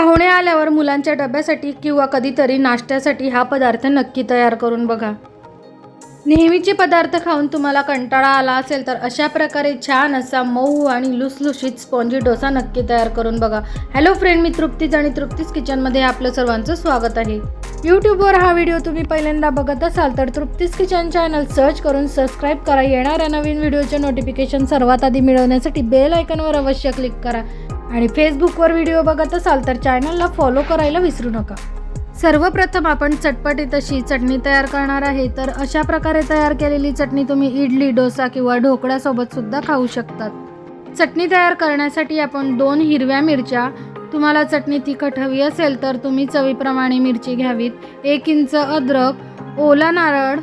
पाहुणे आल्यावर मुलांच्या डब्यासाठी किंवा कधीतरी नाश्त्यासाठी हा पदार्थ नक्की तयार करून बघा. नेहमीचे पदार्थ खाऊन तुम्हाला कंटाळा आला असेल तर अशा प्रकारे छान असा मऊ आणि लुसलुशीत स्पॉन्जी डोसा नक्की तयार करून बघा. हॅलो फ्रेंड मी तृप्तीज आणि तृप्तीज किचनमध्ये आपलं सर्वांचं स्वागत आहे. यूट्यूबवर हा व्हिडिओ तुम्ही पहिल्यांदा बघत असाल तर तृप्तीज किचन चॅनल सर्च करून सबस्क्राईब करा. येणाऱ्या नवीन व्हिडिओचे नोटिफिकेशन सर्वात आधी मिळवण्यासाठी बेल आयकनवर अवश्य क्लिक करा. आणि फेसबुकवर व्हिडिओ बघत असाल तर चॅनलला फॉलो करायला विसरू नका. सर्वप्रथम आपण चटपटीत अशी चटणी तयार करणार आहे तर अशा प्रकारे तयार केलेली चटणी तुम्ही इडली डोसा किंवा ढोकळ्यासोबत सुद्धा खाऊ शकतात. चटणी तयार करण्यासाठी आपण दोन हिरव्या मिरच्या तुम्हाला चटणी तिखट हवी असेल तर तुम्ही चवीप्रमाणे मिरची घ्यावीत एक इंच अद्रक ओला नारळ.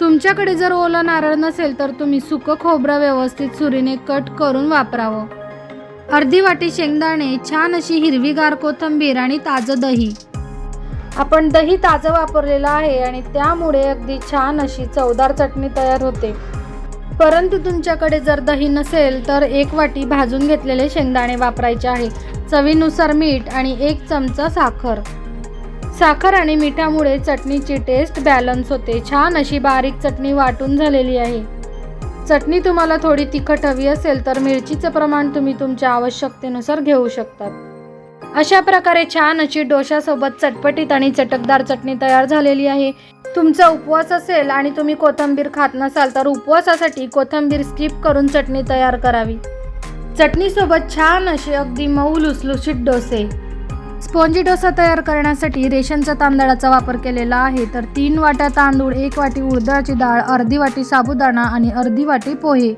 तुमच्याकडे जर ओला नारळ नसेल तर तुम्ही सुकं खोबरं व्यवस्थित सुरीने कट करून वापरावं. अर्धी वाटी शेंगदाणे छान अशी हिरवीगार कोथिंबीर आणि ताजं दही. आपण दही ताजं वापरलेलं आहे आणि त्यामुळे अगदी छान अशी चवदार चटणी तयार होते. परंतु तुमच्याकडे जर दही नसेल तर एक वाटी भाजून घेतलेले शेंगदाणे वापरायचे आहे. चवीनुसार मीठ आणि एक चमचा साखर. साखर आणि मिठामुळे चटणीची टेस्ट बॅलन्स होते. छान अशी बारीक चटणी वाटून झालेली आहे. चटणी तुम्हाला थोडी तिखट हवी असेल तर मिरचीचं प्रमाण तुम्ही तुमच्या आवश्यकतेनुसार घेऊ शकतात. अशा प्रकारे छान अशी डोशासोबत चटपटीत आणि चटकदार चटणी तयार झालेली आहे. तुमचा उपवास असेल आणि तुम्ही कोथिंबीर खात नसाल तर उपवासासाठी कोथिंबीर स्किप करून चटणी तयार करावी. चटणीसोबत छान असे अगदी मऊ लुसलुशीत डोसे. स्पॉन्जी डोसा तयार करण्यासाठी रेशनच्या तांदळाचा वापर केलेला आहे. तर तीन वाट्या तांदूळ एक वाटी उडदाची डाळ अर्धी वाटी साबुदाणा आणि अर्धी वाटी पोहे.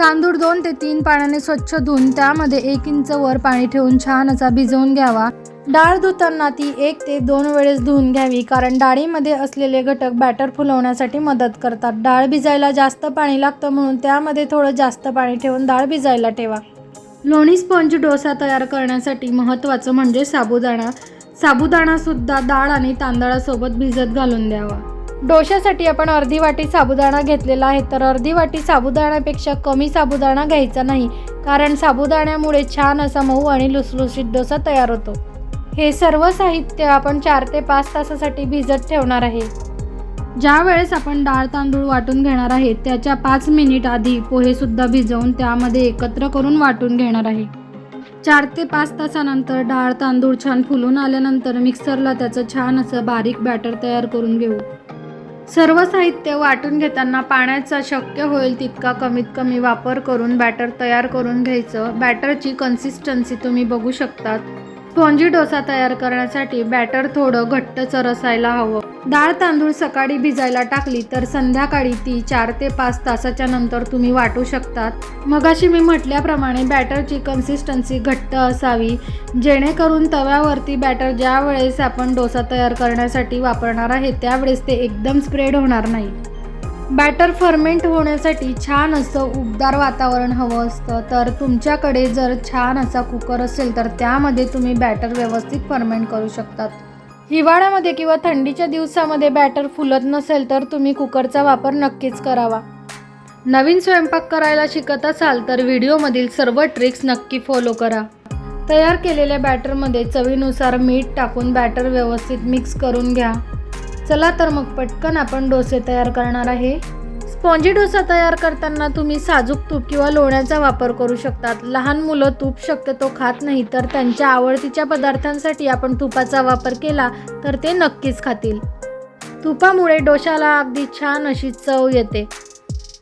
तांदूळ दोन ते तीन पाण्याने स्वच्छ धुवून त्यामध्ये एक इंच वर पाणी ठेवून छान असा भिजवून घ्यावा. डाळ धुताना ती एक ते दोन वेळेस धुवून घ्यावी कारण डाळीमध्ये असलेले घटक बॅटर फुलवण्यासाठी मदत करतात. डाळ भिजायला जास्त पाणी लागतं म्हणून त्यामध्ये थोडं जास्त पाणी ठेवून डाळ भिजायला ठेवा. लोणी स्पंज डोसा तयार करण्यासाठी महत्त्वाचं म्हणजे साबुदाणा. साबुदाणासुद्धा डाळ आणि तांदळासोबत भिजत घालून द्यावा. डोशासाठी आपण अर्धी वाटी साबुदाणा घेतलेला आहे तर अर्धी वाटी साबुदाण्यापेक्षा कमी साबुदाणा घ्यायचा नाही कारण साबुदाण्यामुळे छान असा मऊ आणि लुसलुशीत डोसा तयार होतो. हे सर्व साहित्य आपण चार ते पाच तासासाठी भिजत ठेवणार आहे. ज्या वेळेस आपण डाळ तांदूळ वाटून घेणार आहे त्याच्या पाच मिनिट आधी पोहेसुद्धा भिजवून त्यामध्ये एकत्र करून वाटून घेणार आहे. चार ते पाच तासानंतर डाळ तांदूळ छान फुलून आल्यानंतर मिक्सरला त्याचं छान असं बारीक बॅटर तयार करून घेऊ. सर्व साहित्य वाटून घेताना पाण्याचा शक्य होईल तितका कमीत कमी वापर करून बॅटर तयार करून घ्यायचं. बॅटरची कन्सिस्टन्सी तुम्ही बघू शकतात. स्पॉन्जी डोसा तयार करण्यासाठी बॅटर थोडं घट्टचं रसायला हवं. डाळ तांदूळ सकाळी भिजायला टाकली तर संध्याकाळी ती चार ते पाच तासाच्या नंतर तुम्ही वाटू शकतात. मगाशी मी म्हटल्याप्रमाणे बॅटरची कन्सिस्टन्सी घट्ट असावी. जेणेकरून तव्यावरती बॅटर ज्या वेळेस आपण डोसा तयार करण्यासाठी वापरणार आहे त्यावेळेस ते एकदम स्प्रेड होणार नाही. बॅटर फर्मेंट होण्यासाठी छान असं उबदार वातावरण हवं असतं. तर तुमच्याकडे जर छान असा कुकर असेल तर त्यामध्ये तुम्ही बॅटर व्यवस्थित फर्मेंट करू शकतात. हिवाळ्यामध्ये किंवा थंडीच्या दिवसामध्ये बॅटर फुलत नसेल तर तुम्ही कुकरचा वापर नक्कीच करावा. नवीन स्वयंपाक करायला शिकत असाल तर व्हिडिओमधील सर्व ट्रिक्स नक्की फॉलो करा. तयार केलेल्या बॅटरमध्ये चवीनुसार मीठ टाकून बॅटर व्यवस्थित मिक्स करून घ्या. चला तर मग पटकन आपण डोसे तयार करणार आहे. स्पॉन्जी डोसा तयार करताना तुम्ही साजूक तूप किंवा लोण्याचा वापर करू शकतात. लहान मुलं तूप शक्यतो खात नाही तर त्यांच्या आवडतीच्या पदार्थांसाठी आपण तुपाचा वापर केला तर ते नक्कीच खातील. तुपामुळे डोशाला अगदी छान अशी चव येते.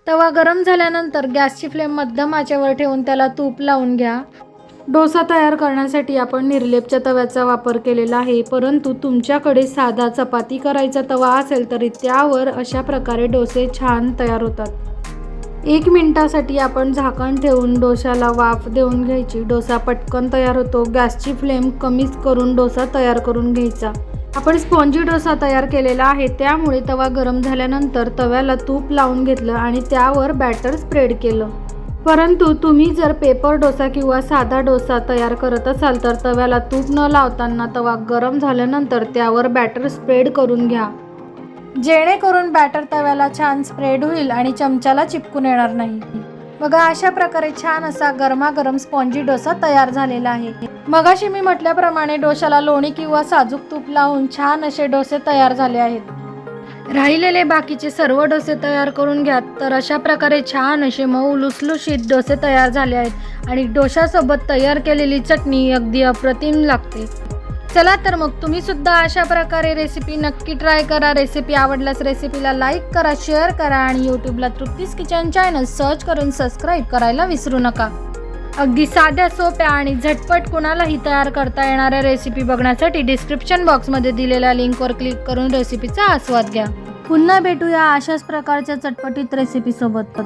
तवा गरम झाल्यानंतर गॅसची फ्लेम मध्यम आचेवर ठेवून त्याला तूप लावून घ्या. डोसा तयार करण्यासाठी आपण निर्लेपच्या तव्याचा वापर केलेला आहे. परंतु तुमच्याकडे साधा चपाती करायचा तवा असेल तरी त्यावर अशा प्रकारे डोसे छान तयार होतात. एक मिनिटासाठी आपण झाकण ठेवून डोशाला वाफ देऊन घ्यायची. डोसा पटकन तयार होतो. गॅसची फ्लेम कमीच करून डोसा तयार करून घ्यायचा. आपण स्पॉन्जी डोसा तयार केलेला आहे. त्यामुळे तवा गरम झाल्यानंतर तव्याला तूप लावून घेतलं आणि त्यावर बॅटर स्प्रेड केलं. परंतु तुम्ही जर पेपर डोसा किंवा साधा डोसा तयार करत असाल तर तव्याला तूप न लावताना तवा गरम झाल्यानंतर त्यावर बॅटर स्प्रेड करून घ्या. जेणेकरून बॅटर तव्याला छान स्प्रेड होईल आणि चमच्याला चिपकून येणार नाही. बघा अशा प्रकारे छान असा गरमागरम स्पॉन्जी डोसा तयार झालेला आहे. मगाशी मी म्हटल्याप्रमाणे डोशाला लोणी किंवा साजूक तूप लावून छान असे डोसे तयार झाले आहेत. राहिलेले बाकीचे सर्व डोसे तयार करून घ्या तर अशा प्रकारे छान असे मऊ लुसलुशीत डोसे तयार झाले आहेत आणि डोशासोबत तयार केलेली चटणी अगदी अप्रतिम लागते. चला तर मग तुम्ही सुद्धा अशा प्रकारे रेसिपी नक्की ट्राय करा. रेसिपी आवडल्यास रेसिपीला लाईक करा शेअर करा आणि यूट्यूबला तृप्तीस किचन चॅनल सर्च करून सबस्क्राईब करायला विसरू नका. अगदी साध्या सोप्या आणि झटपट कुणालाही तयार करता येणाऱ्या रेसिपी बघण्यासाठी डिस्क्रिप्शन बॉक्समध्ये दिलेल्या लिंकवर क्लिक करून रेसिपीचा आस्वाद घ्या. पुन्हा भेटूया अशाच प्रकारच्या चटपटीत रेसिपीसोबत